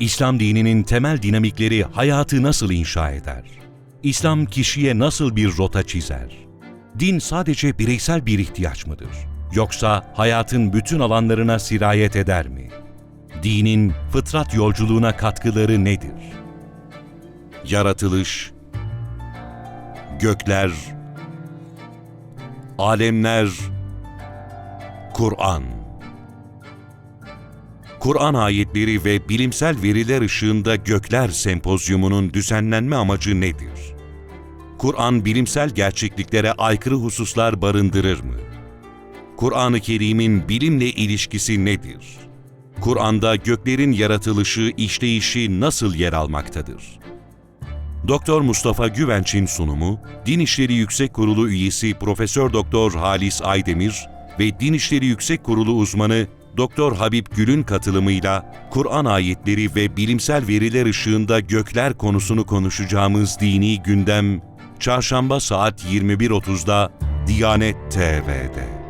İslam dininin temel dinamikleri hayatı nasıl inşa eder? İslam kişiye nasıl bir rota çizer? Din sadece bireysel bir ihtiyaç mıdır? Yoksa hayatın bütün alanlarına sirayet eder mi? Dinin fıtrat yolculuğuna katkıları nedir? Yaratılış, gökler, alemler, Kur'an. Kur'an ayetleri ve bilimsel veriler ışığında Gökler Sempozyumu'nun düzenlenme amacı nedir? Kur'an bilimsel gerçekliklere aykırı hususlar barındırır mı? Kur'an-ı Kerim'in bilimle ilişkisi nedir? Kur'an'da göklerin yaratılışı, işleyişi nasıl yer almaktadır? Doktor Mustafa Güvenç'in sunumu, Din İşleri Yüksek Kurulu üyesi Profesör Doktor Halis Aydemir ve Din İşleri Yüksek Kurulu uzmanı Doktor Habib Gül'ün katılımıyla Kur'an ayetleri ve bilimsel veriler ışığında gökler konusunu konuşacağımız dini gündem Çarşamba saat 21.30'da Diyanet TV'de.